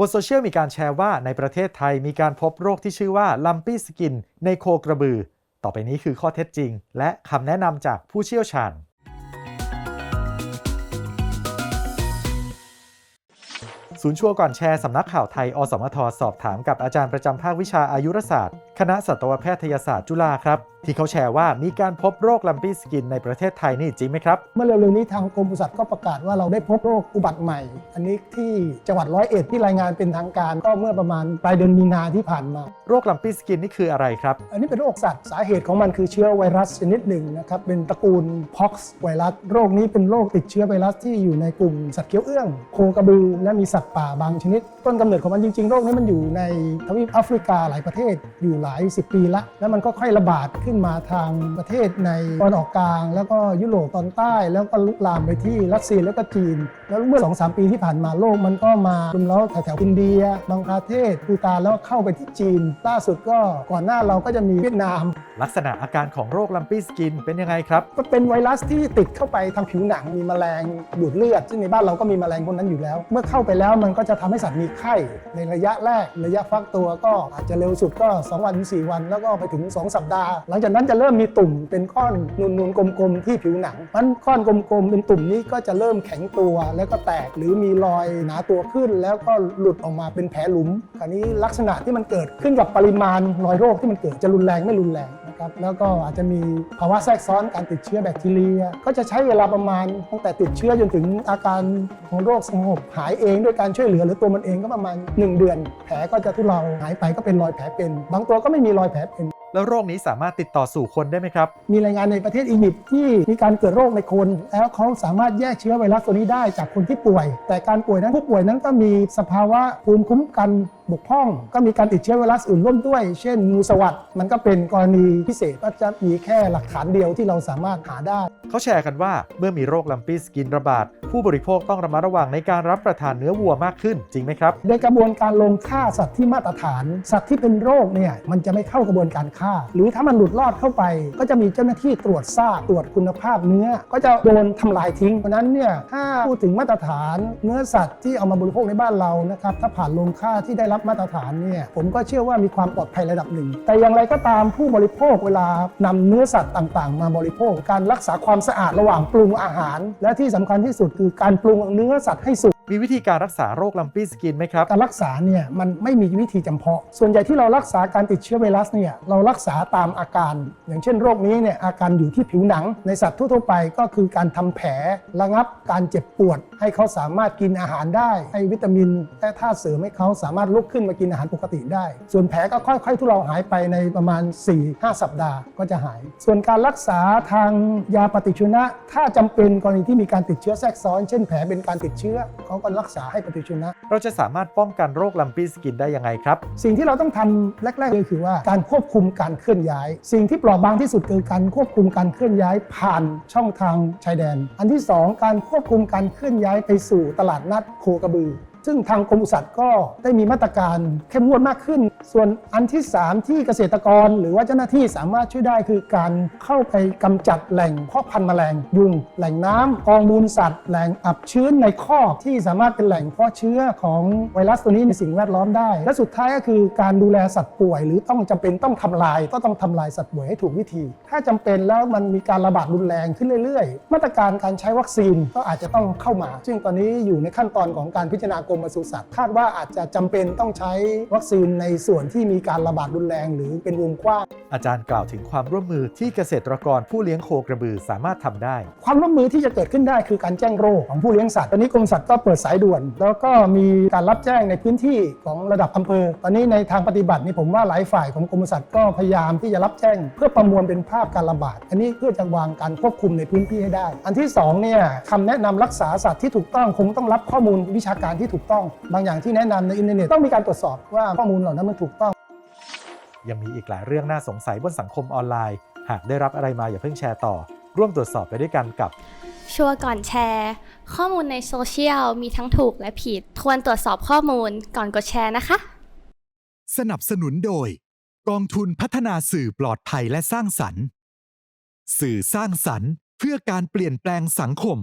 บนโซเชียลมีการแชร์ว่าในประเทศไทยมีการพบโรคที่ชื่อว่าลัมปี้สกินในโคกระบือ ต่อไปนี้คือข้อเท็จจริง และคำแนะนำจากผู้เชี่ยวชาญ ศูนย์ชัวร์ก่อนแชร์สำนักข่าวไทย อสมทสอบถามกับอาจารย์ประจำภาควิชาอายุรศาสตร์ คณะสัตวแพทยศาสตร์จุฬาครับ ที่เขาแชร์ว่ามีการพบโรคลัมปี้สกินในประเทศไทยนี่จริงไหมครับ เมื่อเร็วๆนี้ทางกรมปศุสัตว์ก็ประกาศว่าเราได้พบโรคอุบัติใหม่ อันนี้ที่จังหวัดร้อยเอ็ดที่รายงานเป็นทางการก็เมื่อประมาณปลายเดือนมีนาที่ผ่านมา โรคลัมปี้สกินนี่คืออะไรครับ อันนี้เป็นโรคสัตว์สาเหตุของมันคือเชื้อไวรัสชนิดหนึ่งนะครับเป็นตระกูลพ็อกซ์ไวรัสโรคนี้เป็นโรคติดเชื้อไวรัสที่อยู่ในกลุ่มสัตว์เคี้ยวเอื้องโคกระบือและมีสัตว์ป่าบางชนิด ต้นกำเนิดของมันจริงๆโรคนี้มันอยู่ในทวีปแอฟริกาหลายประเทศอยู่หลายสิบปีละแล้วมันก็ค่อยระบาดขึ้นมาทางประเทศในตอนออกกลาง แล้วก็ยุโรปตอนใต้ แล้วก็ลุกลามไปที่รัสเซียแล้วก็จีน แล้วเมื่อ2อสปีที่ผ่านมาโลกมันก็มารุมแล้วแถวๆอินเดียบังคลาเทศภูตานแล้วเข้าไปที่จีนล่าสุดก็ก่อนหน้าเราก็จะมีเวียดนาม ลักษณะอาการของโรคลัมปี้สกินเป็นยังไงครับก็เป็นไวรัสที่ติดเข้าไปทางผิวหนังมีแมลงดูดเลือด ซึ่งในบ้านเราก็มีแมลงพวกนั้นอยู่แล้ว เมื่อเข้าไปแล้วมันก็จะทำให้สัตว์มีไข้ ในระยะแรก ระยะฟักตัวก็อาจจะเร็วสุดก็ 2 วันถึง4วัน แล้วก็ไปถึง 2 สัปดาห์ หลังจากนั้นจะเริ่มมีตุ่มเป็นก้อนนูนๆกลมๆที่ผิวหนังมันก้อนกลมๆเป็นตุ่มนี้ก็จะเริ่มแข็งตัวแล้วก็แตกหรือมีรอยหนาตัวขึ้น แล้วก็หลุดออกมาเป็นแผลหลุมคราวนี้ลักษณะที่มันเกิดขึ้นกับปริมาณรอยโรคที่มันเกิดจะรุนแรงไม่รุนแรงนะครับแล้วก็อาจจะมีภาวะแทรกซ้อนการติดเชื้อแบคทีเรีย ก็จะใช้เวลาประมาณตั้งแต่ติดเชื้อจนถึงอาการของโรคสงบหายเองด้วยการช่วยเหลือหรือตัวมันเองก็ประมาณ 1 เดือน แผลก็จะทุเลาหายไปก็เป็นรอยแผลเป็น บางตัวก็ไม่มีรอยแผลเป็น แล้วโรคนี้สามารถติดต่อสู่คนได้ไหมครับ มีรายงานในประเทศอียิปต์ที่มีการเกิดโรคในคน แล้วเขาสามารถแยกเชื้อไวรัสตัวนี้ได้จากคนที่ป่วย แต่การป่วยนั้นผู้ป่วยนั้นก็มีสภาวะภูมิคุ้มกันบกพร่อง ก็มีการติดเชื้อไวรัสอื่นร่วมด้วย เช่นงูสวัสด์มันก็เป็นกรณีพิเศษก็จะมีแค่หลักฐานเดียวที่เราสามารถหาได้ เขาแชร์กันว่าเมื่อมีโรคลัมปี้สกินระบาด ผู้บริโภคต้องระมัดระวังในการรับประทานเนื้อวัวมากขึ้นจริงไหมครับ ในกระบวนการลงฆ่าสัตว์ที่มาตรฐาน สัตว์ที่เป็นโรคเนี่ยมันจะไม่เข้ากระบวนการฆ่า หรือถ้ามันหลุดรอดเข้าไป ก็จะมีเจ้าหน้าที่ตรวจซากตรวจคุณภาพเนื้อ ก็จะโดนทำลายทิ้ง เพราะนั้นเนี่ยถ้าพูดถึงมาตรฐานเนื้อสัตว์ที่เอามาบริโภคในบ้านเรานะครับถ้าผ่านลงฆ่าที่ได้รับมาตรฐานเนี่ยผมก็เชื่อว่ามีความปลอดภัยระดับหนึ่ง แต่อย่างไรก็ตามผู้บริโภคเวลานำเนื้อสัตว์ต่างๆ มาบริโภค การรักษาความสะอาดระหว่างปรุงอาหาร และที่สำคัญที่สุดคือการปรุงเนื้อสัตว์ให้สุก มีวิธีการรักษาโรคลัมปี้สกินไหมครับ การรักษาเนี่ยมันไม่มีวิธีจำเพาะ ส่วนใหญ่ที่เรารักษาการติดเชื้อไวรัสเนี่ยเรารักษาตามอาการ อย่างเช่นโรคนี้เนี่ยอาการอยู่ที่ผิวหนัง ในสัตว์ทั่วไปก็คือการทำแผลระงับการเจ็บปวด ให้เขาสามารถกินอาหารได้ ให้วิตามินและธาตุเสริมให้เขาสามารถลุกขึ้นมากินอาหารปกติได้ ส่วนแผลก็ค่อยๆ ทุเลาหายไปในประมาณ 4-5 สัปดาห์ก็จะหาย ส่วนการรักษาทางยาปฏิชีวนะถ้าจำเป็นกรณีที่มีการติดเชื้อแทรกซ้อน เช่นแผลเป็นการติดเชื้อเขาก็รักษาให้ปฏิชีวนะ เราจะสามารถป้องกันโรคลัมปี้สกินได้ยังไงครับ สิ่งที่เราต้องทำแรกๆเลยคือว่าการควบคุมการเคลื่อนย้าย สิ่งที่เปราะบางที่สุดคือการควบคุมการเคลื่อนย้ายผ่านช่องทางชายแดน อันที่สองการควบคุมการเคลื่อนย้ายไปสู่ตลาดนัดโคกระบือ ซึ่งทางกรมสัตว์ก็ได้มีมาตรการเข้มงวดมากขึ้น ส่วนอันที่ 3 ที่เกษตรกร หรือว่าเจ้าหน้าที่สามารถช่วยได้คือการเข้าไปกำจัดแหล่งเพาะพันธุ์แมลงยุง แหล่งน้ำกองมูลสัตว์ แหล่งอับชื้นในคอกที่สามารถเป็นแหล่งเพาะเชื้อของไวรัสตัวนี้ในสิ่งแวดล้อมได้ และสุดท้ายก็คือการดูแลสัตว์ป่วย หรือต้องจำเป็นต้องทำลาย ก็ต้องทำลายสัตว์ป่วยให้ถูกวิธี ถ้าจำเป็นแล้วมันมีการระบาดรุนแรงขึ้นเรื่อย ๆ มาตรการการใช้วัคซีนก็อาจจะต้องเข้ามา ซึ่งตอนนี้อยู่ในขั้นตอนของการพิจารณากรมปศุสัตว์คาดว่าอาจจะจำเป็นต้องใช้วัคซีนในส่วนที่มีการระบาดรุนแรง หรือเป็นวงกว้าง อาจารย์กล่าวถึงความร่วมมือที่เกษตรกรผู้เลี้ยงโคกระบือสามารถทำได้ ความร่วมมือที่จะเกิดขึ้นได้คือการแจ้งโรคของผู้เลี้ยงสัตว์ตอนนี้กรมสัตว์ก็เปิดสายด่วน แล้วก็มีการรับแจ้งในพื้นที่ของระดับอำเภอ ตอนนี้ในทางปฏิบัตินี่ผมว่าหลายฝ่ายของกรมสัตว์ก็พยายามที่จะรับแจ้ง เพื่อประมวลเป็นภาพการระบาด อันนี้เพื่อจะวางการควบคุมในพื้นที่ให้ได้ อันที่สองเนี่ยคำแนะนำรักษาสัตว์ที่ถูกต้องคงต้องรับข้อมูลวิชาการที่ถูกต้อง บางอย่างที่แนะนำในอินเทอร์เน็ตต้องมีการตรวจสอบว่าข้อมูลเหล่านั้นมันถูกต้อง ยังมีอีกหลายเรื่องน่าสงสัยบนสังคมออนไลน์ หากได้รับอะไรมาอย่าเพิ่งแชร์ต่อ ร่วมตรวจสอบไปด้วยกันกับ ชัวร์ก่อนแชร์ ข้อมูลในโซเชียลมีทั้งถูกและผิด ควรตรวจสอบข้อมูลก่อนกดแชร์นะคะ สนับสนุนโดย กองทุนพัฒนาสื่อปลอดภัยและสร้างสรรค์ สื่อสร้างสรรค์เพื่อการเปลี่ยนแปลงสังคม